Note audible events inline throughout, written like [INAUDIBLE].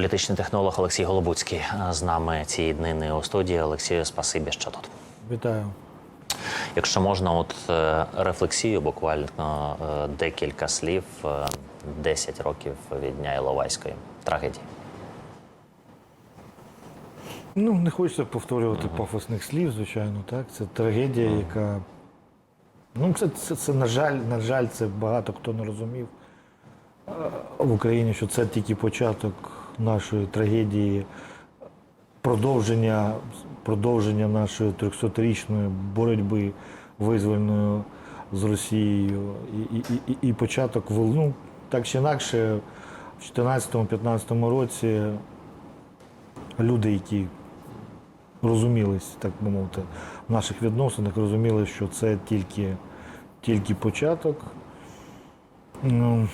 Політичний технолог Олексій Голобуцький е, з нами цієї днини у студії. Олексію, спасибі, що тут. Вітаю. Якщо можна, от е, рефлексію, буквально е, декілька слів, е, 10 років від дня Іловайської трагедії. Ну, не хочеться повторювати пафосних слів, звичайно, так. Це трагедія, яка. Ну, це, це, це, на жаль, на жаль, це багато хто не розумів в Україні, що це тільки початок нашої трагедії, продовження, продовження нашої 300-річної боротьби визвольною з Росією і, і, і, і початок вол- ну, так чи інакше, в 2014-2015 році люди, які розумілись, так би мовити, в наших відносинах, розуміли, що це тільки, тільки початок. Ну,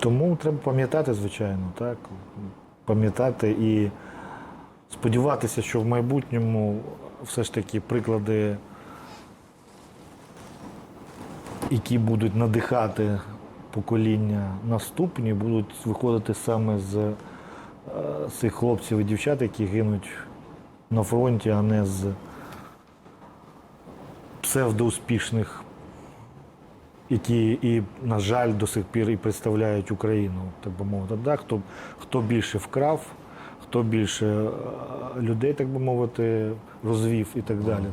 тому треба пам'ятати, звичайно, так. Пам'ятати і сподіватися, що в майбутньому все ж таки приклади, які будуть надихати покоління наступні, будуть виходити саме з е, цих хлопців і дівчат, які гинуть на фронті, а не з псевдоуспішних, які і, на жаль, до сих пір і представляють Україну, так би мовити. Да? Хто, хто більше вкрав, хто більше е, людей, так би мовити, розвів і так далі.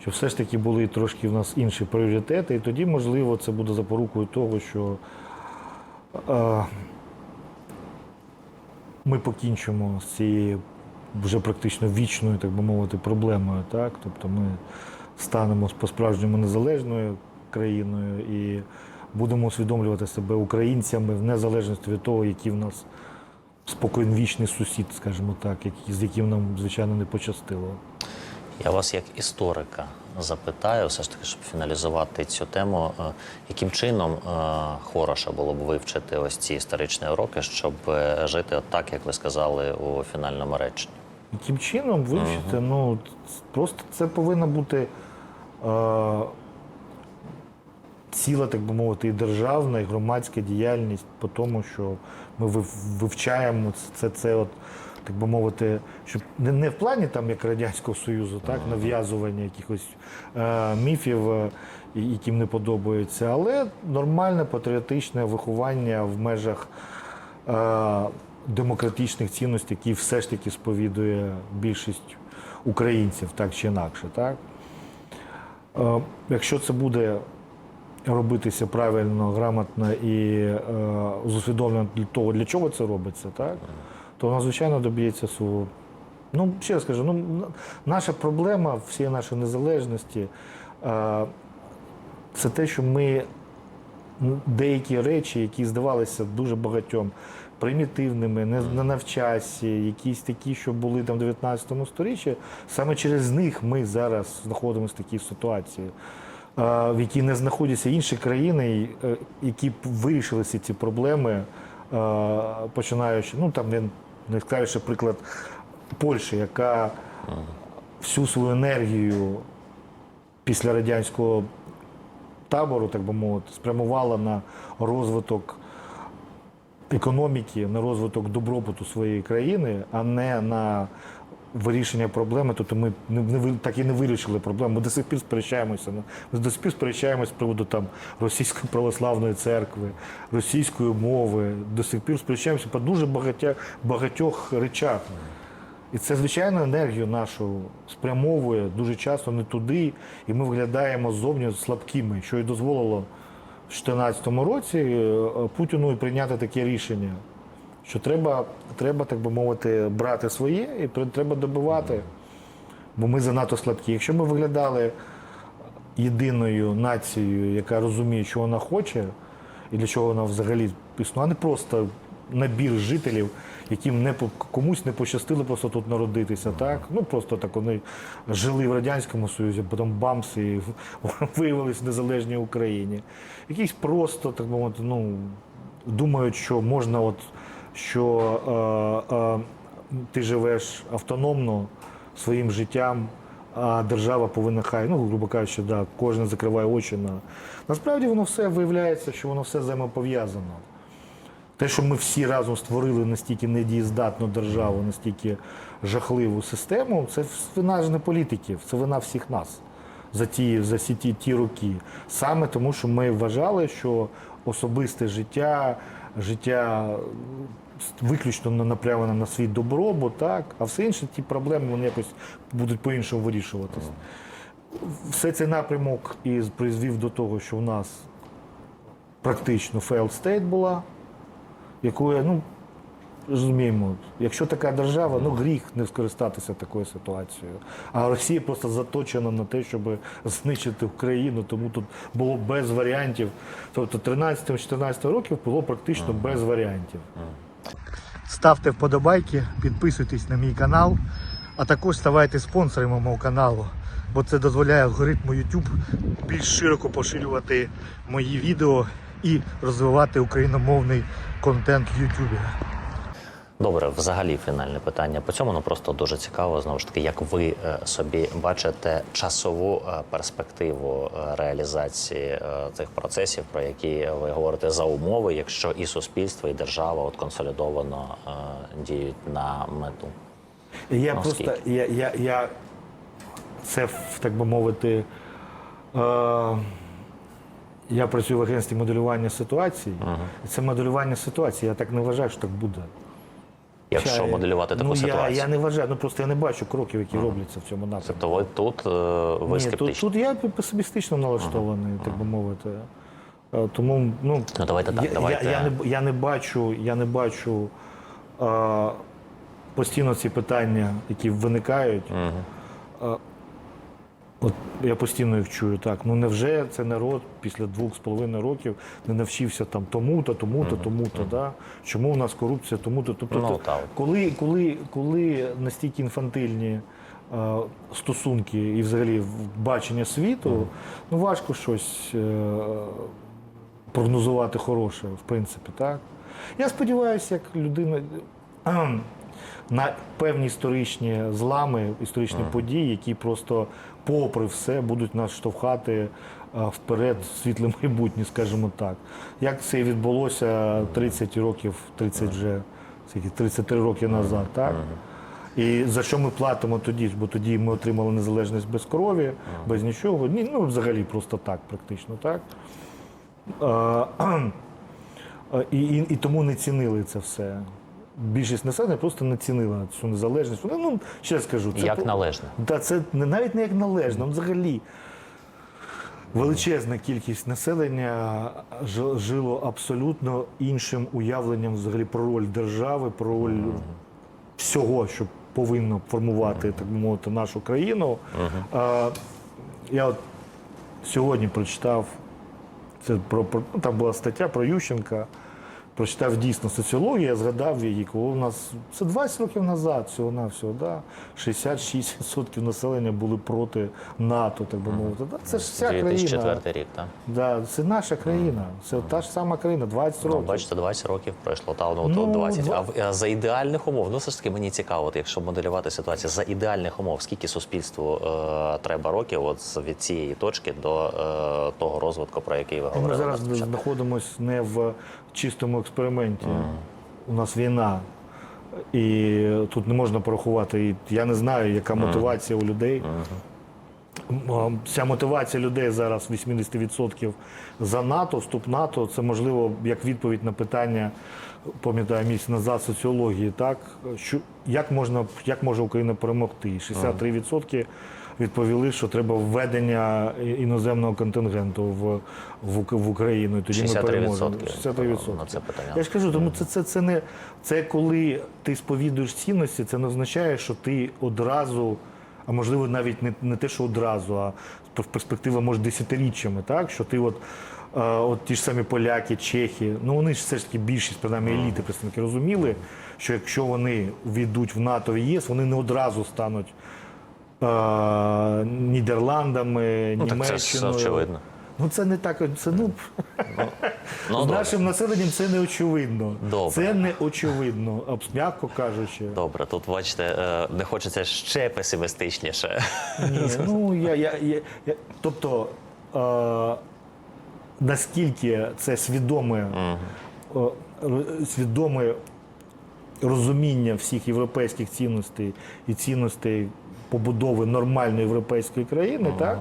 Щоб все ж таки були трошки в нас інші пріоритети, і тоді, можливо, це буде запорукою того, що е, ми покінчимо з цією вже практично вічною, так би мовити, проблемою. Так? Тобто ми станемо по-справжньому незалежною країною і будемо усвідомлювати себе українцями в незалежності від того, який в нас споконвічний сусід, скажімо так, з яким нам, звичайно, не пощастило. Я вас, як історика, запитаю, все ж таки, щоб фіналізувати цю тему, е, яким чином е, хороше було б вивчити ось ці історичні уроки, щоб е, жити от так, як ви сказали у фінальному реченні? Яким чином вивчити? Ну, просто це повинна бути ціла, так би мовити, і державна, і громадська діяльність по тому, що ми вивчаємо це, це от, так би мовити, щоб не, не в плані там, як Радянського Союзу, так, нав'язування якихось е, міфів, е, яким не подобається, але нормальне патріотичне виховання в межах е, демократичних цінностей, які все ж таки сповідує більшість українців, так чи інакше. Так? Е, Якщо це буде робитися правильно, грамотно і е, з для того, для чого це робиться, так? то воно, звичайно, доб'ється свого. Ну, ще раз скажу, ну, наша проблема всієї нашої незалежності е, це те, що ми деякі речі, які здавалися дуже багатьом примітивними, не, на вчасі, якісь такі, що були там в 19 сторіччі, саме через них ми зараз знаходимося в такій ситуації, в якій не знаходяться інші країни, е, які б вирішили всі ці проблеми, е, починаючи, ну там найскравіший приклад Польщі, яка всю свою енергію після радянського табору, так би мовити, спрямувала на розвиток економіки, на розвиток добробуту своєї країни, а не на вирішення проблеми. Тобто ми не, не так і не вирішили проблему. Ми до сих пір сперечаємося. на- Ми до сих пір сперечаємося з приводу там російської православної церкви, російської мови. До сих пір сперечаємося по дуже багатя, багатьох речах. І це, звичайно, енергію нашу спрямовує дуже часто не туди, і ми виглядаємо ззовні слабкими, що і дозволило в 2014 році е, Путіну прийняти таке рішення, що треба, треба, так би мовити, брати своє і треба добивати, бо ми занадто слабкі. Якщо ми виглядали єдиною нацією, яка розуміє, що вона хоче, і для чого вона взагалі існує, а не просто набір жителів, яким не комусь не пощастило просто тут народитися. Так? Ну просто так вони жили в Радянському Союзі, потім бамс і [LAUGHS] виявилися в незалежній Україні. Якісь просто, так би мовити, ну, думають, що можна, от, що е, е, ти живеш автономно своїм життям, а держава повинна хай, ну, грубо кажучи, да, кожен закриває очі на. Насправді воно все виявляється, що воно все взаємопов'язано. те, що ми всі разом створили настільки недієздатну державу, настільки жахливу систему, це вина ж не політиків, це вина всіх нас за ті, за всі ті, ті роки. Саме тому, що ми вважали, що особисте життя, життя виключно на- направлене на свій добробут, так, а все інше, ті проблеми вони якось будуть по-іншому вирішуватися. Все цей напрямок і призвів до того, що в нас практично failed state була, якою, ну, розуміємо, якщо така держава, ну гріх не скористатися такою ситуацією. А Росія просто заточена на те, щоб знищити Україну, тому тут було без варіантів. Тобто 13-14 років було практично без варіантів. Ставте вподобайки, підписуйтесь на мій канал, а також ставайте спонсорами мого каналу, бо це дозволяє алгоритму YouTube більш широко поширювати мої відео і розвивати україномовний контент в YouTube. Добре, взагалі фінальне питання по цьому. Ну просто дуже цікаво знову ж таки, як ви е, собі бачите часову е, перспективу е, реалізації цих процесів, про які ви говорите за умови, якщо і суспільство, і держава от консолідовано діють на мету. Я Наскільки? просто я, я, я це так би мовити. Е, я працюю в агентстві моделювання ситуацій. І це моделювання ситуації. Я так не вважаю, що так буде. Якщо Я- моделювати таку ну, ситуацію, Я, я не вважаю, ну просто я не бачу кроків, які робляться в цьому напрямку. Тобто ви тут е, ви Ні, скептичні. тут, тут я песимістично налаштований, так би мовити. Е, Тому ну, Ну давайте так, я, давайте. Я, я, не, я не бачу, я не бачу е, постійно ці питання, які виникають. Е, от я постійно їх чую так. Ну невже це народ після двох з половиною років не навчився там тому-то, тому-то, тому-то, да? чому у нас корупція, тому-то. Тобто, Ну, то- так. коли, коли, коли настільки інфантильні е, стосунки і взагалі бачення світу, ну важко щось е, прогнозувати хороше, в принципі, так. Я сподіваюся, як людина на певні історичні злами, історичні події, які просто, попри все, будуть нас штовхати е, вперед в світле майбутнє, скажімо так. Як це відбулося 30 років, 30 вже, скільки, 33 роки назад, так? І за що ми платимо тоді? Бо тоді ми отримали незалежність без крові, без нічого. Ні, ну взагалі просто так, практично, так. Е, кхм. [CLEARS THROAT] Е, І, і, і тому не цінили це все. Більшість населення просто не цінила цю незалежність. Вони, ну, ще раз кажу, це Як по- належне. Та це не навіть не як належно, взагалі. Величезна кількість населення жило абсолютно іншим уявленням взагалі про роль держави, про роль всього, що повинно формувати, так би мовити, нашу країну. А, я от сьогодні прочитав це про, про ну, там була стаття про Ющенка. Прочитав дійсно соціологію, я згадав її, коли у нас це 20 років назад, всього на всього, да, 66% населення були проти НАТО, так би мовити. Да, це ж вся країна. 2004 рік, так? Да, це наша країна. Це та ж сама країна, 20 Ну, років. бачите, 20 років пройшло, та ну, Ну, 20. А, в- а за ідеальних умов, ну все ж таки мені цікаво, от, якщо моделювати ситуацію за ідеальних умов, скільки суспільству е, треба років от з- від цієї точки до е, того розвитку, про який ви Ми зараз на початку? знаходимося не в чистому експерименті. У нас війна. І тут не можна порахувати. І я не знаю, яка мотивація у людей. М, Ця мотивація людей зараз 80% за НАТО, вступ НАТО. Це можливо як відповідь на питання, пам'ятаю, місяць назад соціології. Так що як можна, як може Україна перемогти? 63% відповіли, що треба введення іноземного контингенту в, в, в Україну. І тоді ми 63% переможемо. 63%. на це питання. Я ж кажу, тому це, це, це не це коли ти сповідуєш цінності, це не означає, що ти одразу, а можливо навіть не, не те, що одразу, а перспектива може десятиріччями, так? Що ти от. е, От ті ж самі поляки, чехи, ну вони ж все ж таки більшість, принаймні еліти представники розуміли, що якщо вони війдуть в НАТО і ЄС, вони не одразу стануть е, Нідерландами, Ну, так це ж очевидно. Ну це не так. Це ну [LAUGHS] Ну, з добре. нашим населенням це не очевидно. Добре. Це не очевидно, м'яко кажучи. Добре, тут бачите, е, не хочеться ще песимістичніше. Ні, ну я, я, я, я тобто е, наскільки це свідоме, е, свідоме розуміння всіх європейських цінностей і цінностей побудови нормальної європейської країни, так?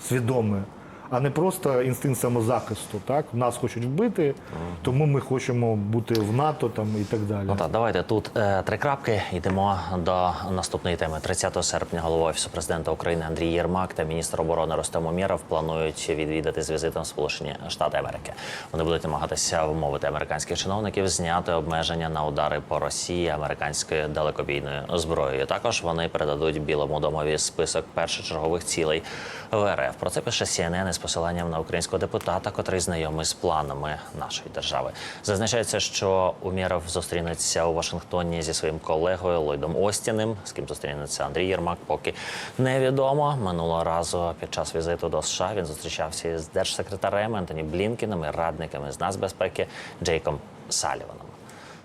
Свідоме. А не просто інстинкт самозахисту, так? Нас хочуть вбити, тому ми хочемо бути в НАТО там, і так далі. Ну так, давайте тут е, три крапки. Йдемо до наступної теми. 30 серпня голова офісу президента України Андрій Єрмак та міністр оборони Ростем Умєров планують відвідати з візитом Сполучені Штати Америки. Вони будуть намагатися вмовити американських чиновників зняти обмеження на удари по Росії американською далекобійною зброєю. Також вони передадуть Білому домові список першочергових цілей в РФ. Про це пише CNN із посиланням на українського депутата, котрий знайомий з планами нашої держави. Зазначається, що Умєров зустрінеться у Вашингтоні зі своїм колегою Ллойдом Остіним, з ким зустрінеться Андрій Єрмак, поки невідомо. Минулого разу під час візиту до США він зустрічався з держсекретарем Ентоні Блінкіном і радниками з нацбезпеки Джейком Саліваном.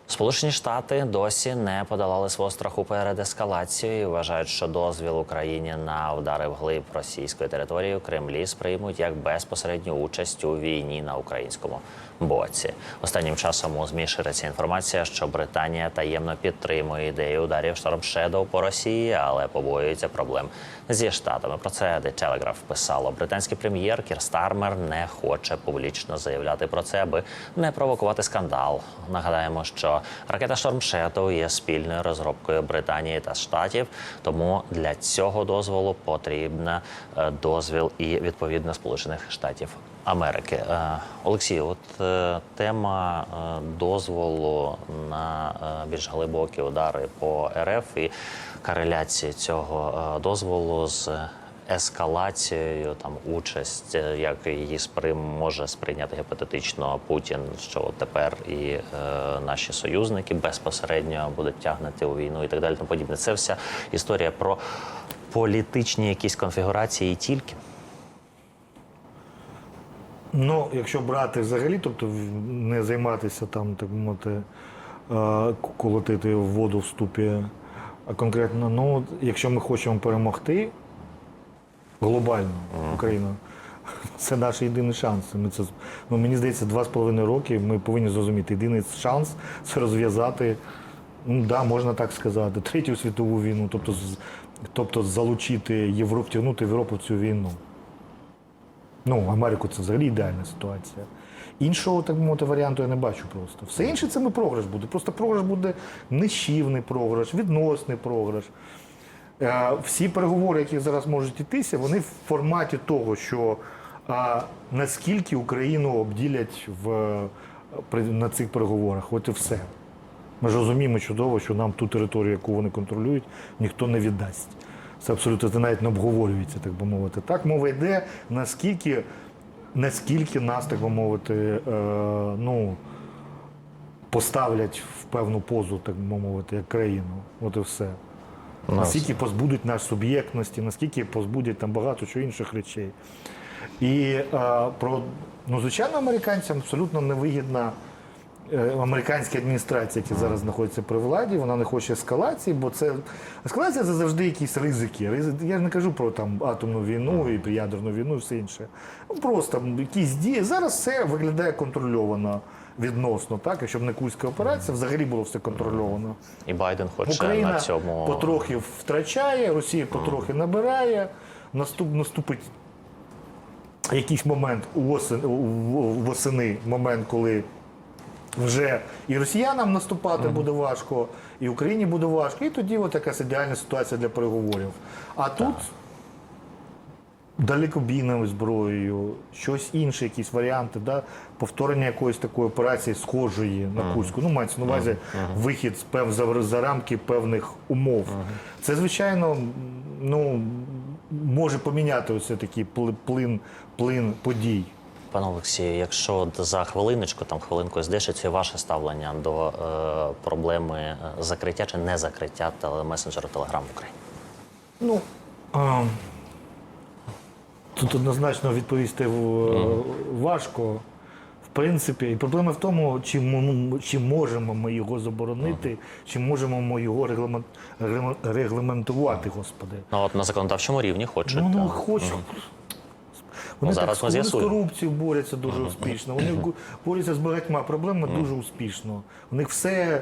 Сполучені Штати досі не подолали свого страху перед ескалацією. і Вважають, що дозвіл Україні на удари вглиб російської території у Кремлі сприймуть як безпосередню участь у війні на українському боці. Останнім часом у змі шириться інформація, що Британія таємно підтримує ідею ударів Storm Shadow по Росії, але побоюється проблем зі штатами. Про це The Telegraph писало. Британський прем'єр Кір Стармер не хоче публічно заявляти про це, аби не провокувати скандал. Нагадаємо, що ракета Storm Shadow є спільною розробкою Британії та Штатів, тому для цього дозволу потрібна е, дозвіл і відповідно Сполучених Штатів. Америки Е, Олексій, от е, тема е, дозволу на більш глибокі удари по РФ і кореляції цього дозволу з ескалацією, там участь, як її сприйм може сприйняти гіпотетично Путін, що тепер і е, наші союзники безпосередньо будуть тягнути у війну і так далі. Тому подібне. Це вся історія про політичні якісь конфігурації і тільки. Ну, якщо брати взагалі, тобто не займатися там, так мовити, е, колотити воду в ступі, а конкретно, ну, якщо ми хочемо перемогти глобально Україну, [LAUGHS] це наш єдиний шанс. Ми це, ну, мені здається, два з половиною роки ми повинні зрозуміти. Єдиний шанс це розв'язати, ну да, можна так сказати, третю світову війну, тобто, тобто залучити Європу, втягнути Європу в цю війну. Ну, Америку це взагалі ідеальна ситуація. Іншого, так мовити, варіанту я не бачу просто. Все інше це ми програш буде. Просто програш буде нищівний програш, відносний програш. Е, Всі переговори, які зараз можуть йтися, вони в форматі того, що а, наскільки Україну обділять в, е, на цих переговорах. От і все. Ми ж розуміємо чудово, що нам ту територію, яку вони контролюють, ніхто не віддасть. Це абсолютно це навіть не обговорюється, так би мовити. Так мова йде, наскільки, наскільки нас, так би мовити, е, ну, поставлять в певну позу, так би мовити, як країну. От і все. Наскільки позбудуть нас суб'єктності, наскільки позбудять там багато чого інших речей. І е, про ну, звичайно, американцям абсолютно невигідна е, американська адміністрація, яка зараз знаходиться при владі, вона не хоче ескалації, бо це ескалація це завжди якісь ризики. Я ж не кажу про там атомну війну і ядерну війну, і все інше. Ну, просто якісь дії. Зараз все виглядає контрольовано відносно, так? Якщо б не курська операція, взагалі було все контрольовано. І Байден хоче Україна на цьому потрохи втрачає, Росія потрохи набирає. Наступ, наступить якийсь момент у- восени, момент, коли вже і росіянам наступати буде важко, і Україні буде важко. І тоді от якась ідеальна ситуація для переговорів. А тут далекобійною зброєю, щось інше, якісь варіанти, да? повторення якоїсь такої операції схожої на Курську. Ну, мається на увазі вихід з пев, за, за рамки певних умов. Це, звичайно, ну, може поміняти ось такий пли- плин, плин подій. Пане Олексію, якщо за хвилиночку, там хвилинку здешиться ваше ставлення до е, проблеми е, закриття чи не закриття телемесенджеру Телеграм в Україні? Ну, а, тут однозначно відповісти в- важко. В принципі, і проблема в тому, чи, мо- чи можемо ми його заборонити, чи можемо ми його регламент, регламент- регламентувати, господи. Ну от на законодавчому рівні хочуть. Ну, ну так. хочу. Вони, Ну, зараз так, вони з корупцією борються дуже успішно. Вони борються з багатьма проблемами дуже успішно. У них все.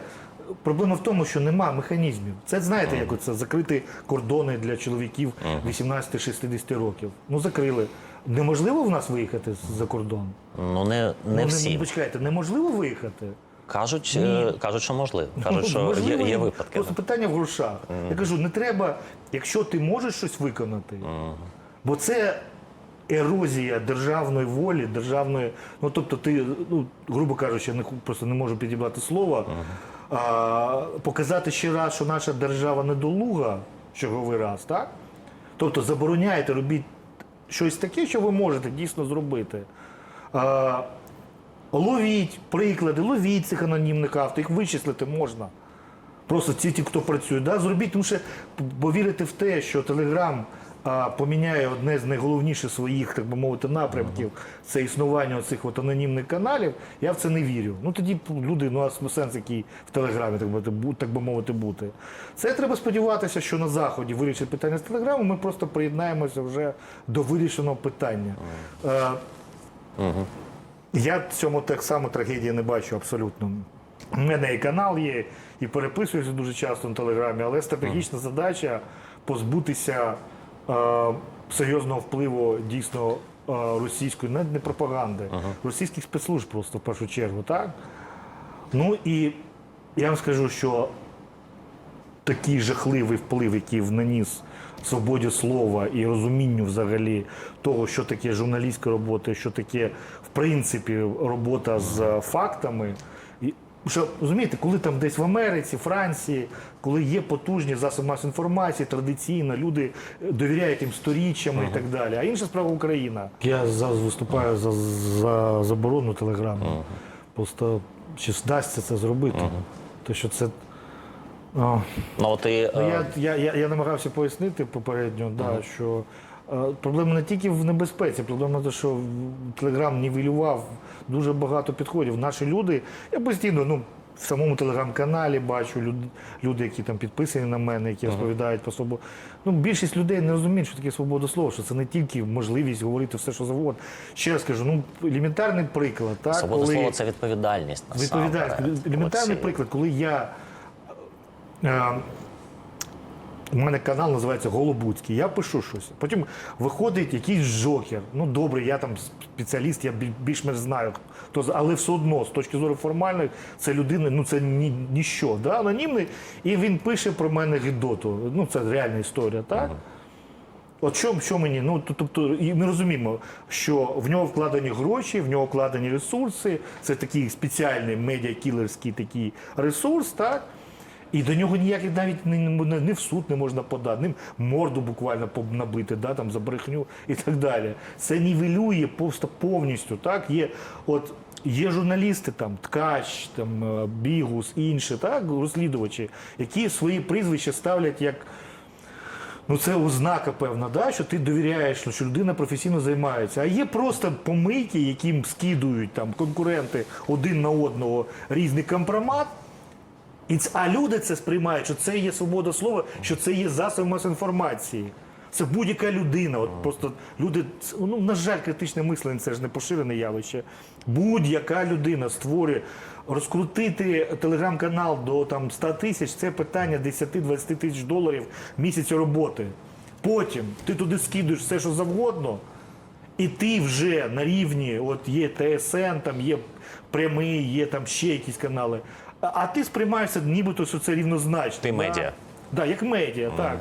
Проблема в тому, що нема механізмів. Це знаєте, як це закрити кордони для чоловіків 18-60 років. Ну закрили. Неможливо в нас виїхати за кордон. Ну не, не ну, всі. почекайте, неможливо виїхати. Кажуть, е, кажуть, що можливо. Кажуть, Ну, що можливо, є ні. випадки. Просто питання в грошах. Я кажу, не треба, якщо ти можеш щось виконати, бо це ерозія державної волі, державної. Ну тобто, ти, ну, грубо кажучи, я не, просто не можу підібрати слова. А, показати ще раз, що наша держава недолуга, черговий раз, так? Тобто забороняєте, робіть щось таке, що ви можете дійсно зробити. А, ловіть приклади, ловіть цих анонімних авто, їх вичислити можна. Просто ці, ті, хто працює, да? зробіть, тому що бо вірити в те, що Телеграм а, поміняє одне з найголовніших своїх, так би мовити, напрямків це існування цих от анонімних каналів, я в це не вірю. Ну тоді люди, ну а сенс який в Телеграмі, так би, мовити, так би мовити, бути. Це треба сподіватися, що на Заході вирішить питання з Телеграмом, ми просто приєднаємося вже до вирішеного питання. Е, я в цьому так само трагедії не бачу абсолютно. У мене і канал є, і переписуюся дуже часто на телеграмі, але стратегічна задача позбутися серйозного впливу дійсно е, російської, навіть не пропаганди, російських спецслужб просто в першу чергу, так? Ну і я вам скажу, що такий жахливий вплив, який наніс свободі слова і розумінню взагалі того, що таке журналістська робота, що таке, в принципі, робота з е, фактами. Що, розумієте, коли там десь в Америці, Франції, коли є потужні засоби масової інформації, традиційно, люди е, довіряють їм сторіччями і так далі. А інша справа Україна. Я зараз виступаю за, за заборону телеграму. Просто чи вдасться це зробити? То що це. а, Ну, і, Ну, е, я, я, я, я намагався пояснити попередньо, да, що проблема не тільки в небезпеці, проблема те, що Телеграм нівелював дуже багато підходів. Наші люди, я постійно, ну. В самому телеграм-каналі бачу люди, люди, які там підписані на мене, які розповідають про свободу. Ну, більшість людей не розуміють, що таке свобода слова, що це не тільки можливість говорити все, що завгодно. Ще раз кажу, ну елементарний приклад, так свобода коли слова це відповідальність. Відповідальність. Елементарний приклад, коли я. Е, у мене канал називається Голобуцький. Я пишу щось. Потім виходить якийсь жокер. Ну добре, я там спеціаліст, я біль- більш-менш знаю. Хто, але все одно, з точки зору формальної, це людина, ну це ні, ніщо. Да? Анонімний. І він пише про мене гідоту. Ну, це реальна історія, так? От що, що мені? Ну тобто, і ми розуміємо, що в нього вкладені гроші, в нього вкладені ресурси. Це такий спеціальний медіакілерський такий ресурс, так? І до нього ніяк навіть не, не, не в суд не можна подати, ним морду буквально набити, да, там, за брехню і так далі. Це нівелює просто повністю. Так? Є, от, є журналісти, там, Ткач, там, е, Бігус, інші, так, розслідувачі, які свої прізвища ставлять як. Ну, це ознака певна, да, що ти довіряєш, ну, що людина професійно займається. А є просто помийки, яким скидують там конкуренти один на одного різний компромат. І ц- а люди це сприймають, що це є свобода слова, що це є засоби масової інформації. Це будь-яка людина. От просто люди, ну на жаль, критичне мислення це ж не поширене явище. Будь-яка людина створює. Розкрутити телеграм-канал до там 100 тисяч це питання 10-20 тисяч доларів місяця роботи. Потім ти туди скидуєш все, що завгодно, і ти вже на рівні, от є ТСН, там є прямий, є там ще якісь канали. А, ти сприймаєшся нібито, що це рівнозначно. Ти медіа. Да, як медіа, так.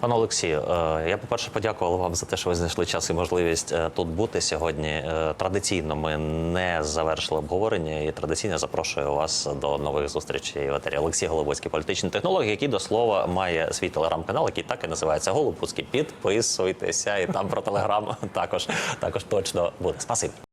Пане Олексію, е, я, по-перше, подякував вам за те, що ви знайшли час і можливість е, тут бути сьогодні. Е, Традиційно ми не завершили обговорення і традиційно запрошую вас до нових зустрічей в етері. Олексій Голобуцький, політичний технолог, який до слова має свій телеграм-канал, який так і називається Голобуцький. Підписуйтеся, і там про телеграм [LAUGHS] також, також точно буде. Спасибі.